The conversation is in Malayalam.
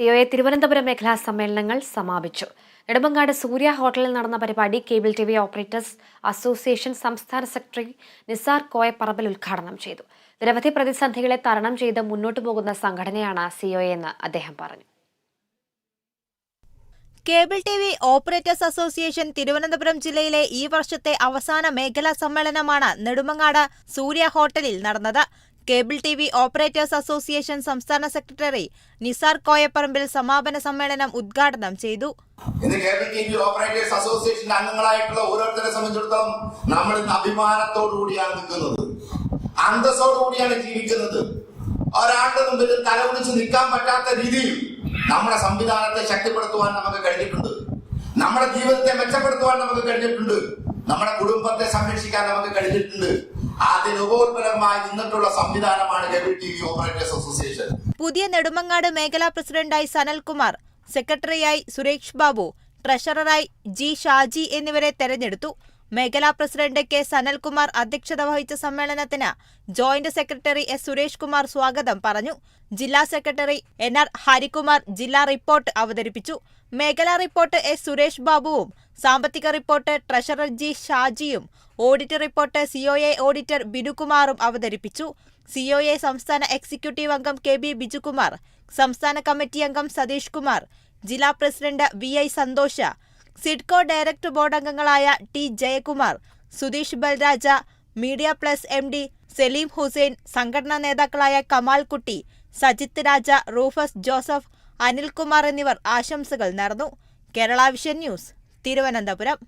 സിഒഎ തിരുവനന്തപുരം മേഖലാ സമ്മേളനങ്ങൾ സമാപിച്ചു. നെടുമങ്ങാട് സൂര്യ ഹോട്ടലിൽ നടന്ന പരിപാടി cable T V operators association സംസ്ഥാന സെക്രട്ടറി നിസാർ കോയപ്പറമ്പിൽ ഉദ്ഘാടനം ചെയ്തു. നിരവധി പ്രതിസന്ധികളെ തരണം ചെയ്ത് മുന്നോട്ടു പോകുന്ന സംഘടനയാണ് സിഒഎ എന്ന് അദ്ദേഹം പറഞ്ഞു. Cable T V operators association Thiruvananthapuram ജില്ലയിലെ ഈ വർഷത്തെ അവസാന മേഖലാ സമ്മേളനമാണ് നെടുമങ്ങാട് സൂര്യ ഹോട്ടലിൽ നടന്നത്. Cable T V operators association സംസ്ഥാന സെക്രട്ടറി നിസാർ കോയപ്പറമ്പിൽ സമാപന സമ്മേളനം ഉദ്ഘാടനം ചെയ്തു. ഇന്ന് കേബിൾ ടി വി ഓപ്പറേറ്റേഴ്സ് അസോസിയേഷന്റെ അംഗങ്ങളായിട്ടുള്ള ഓരോരുത്തരെ സംബന്ധിച്ചിടത്തോളം നമ്മൾ ഇന്ന് അഭിമാനത്തോടു കൂടിയാണ് നിൽക്കുന്നത്. അന്തസ്സോടുകൂടിയാണ് ജീവിക്കുന്നത്. ഒരാളുടെ മുമ്പിൽ തലകുടിച്ച് നിൽക്കാൻ പറ്റാത്ത രീതിയിൽ നമ്മുടെ സംവിധാനത്തെ ശക്തിപ്പെടുത്തുവാൻ നമുക്ക് കഴിഞ്ഞിട്ടുണ്ട്. നമ്മുടെ ജീവിതത്തെ മെച്ചപ്പെടുത്തുവാൻ നമുക്ക് കഴിഞ്ഞിട്ടുണ്ട്. നമ്മുടെ കുടുംബത്തെ സംരക്ഷിക്കാൻ നമുക്ക് കഴിഞ്ഞിട്ടുണ്ട്. Operators association. പുതിയ നെടുമങ്ങാട് മേഖലാ പ്രസിഡന്റായി സനൽകുമാർ സെക്രട്ടറിയായി സുരേഷ് ബാബു ട്രഷററായി ജി ഷാജി എന്നിവരെ തെരഞ്ഞെടുത്തു. മേഖലാ പ്രസിഡന്റ് കെ സനൽകുമാർ അധ്യക്ഷത വഹിച്ച സമ്മേളനത്തിന് joint secretary S Suresh Kumar സ്വാഗതം പറഞ്ഞു. ജില്ലാ സെക്രട്ടറി എൻ ആർ ഹരികുമാർ ജില്ലാ റിപ്പോർട്ട് അവതരിപ്പിച്ചു. മേഖലാ റിപ്പോർട്ട് എസ് സുരേഷ് ബാബുവും സാമ്പത്തിക റിപ്പോർട്ട് ട്രഷറർ ജി ഷാജിയും ഓഡിറ്റ് റിപ്പോർട്ട് സിഒഎ ഓഡിറ്റർ ബിനുകുമാറും അവതരിപ്പിച്ചു. സിഒഎ സംസ്ഥാന എക്സിക്യൂട്ടീവ് അംഗം കെ ബി ബിജുകുമാർ സംസ്ഥാന കമ്മിറ്റി അംഗം സതീഷ് കുമാർ ജില്ലാ president V I Santhosh SIDCO director board അംഗങ്ങളായ T Jayakumar Sudheesh Balraj media plus M D Saleem Hussain സംഘടനാ നേതാക്കളായ കമാൽ കുട്ടി സജിത്ത് രാജ റൂഫസ് ജോസഫ് അനിൽകുമാർ എന്നിവർ ആശംസകൾ നേർന്നു. Kerala vision news Thiruvananthapuram.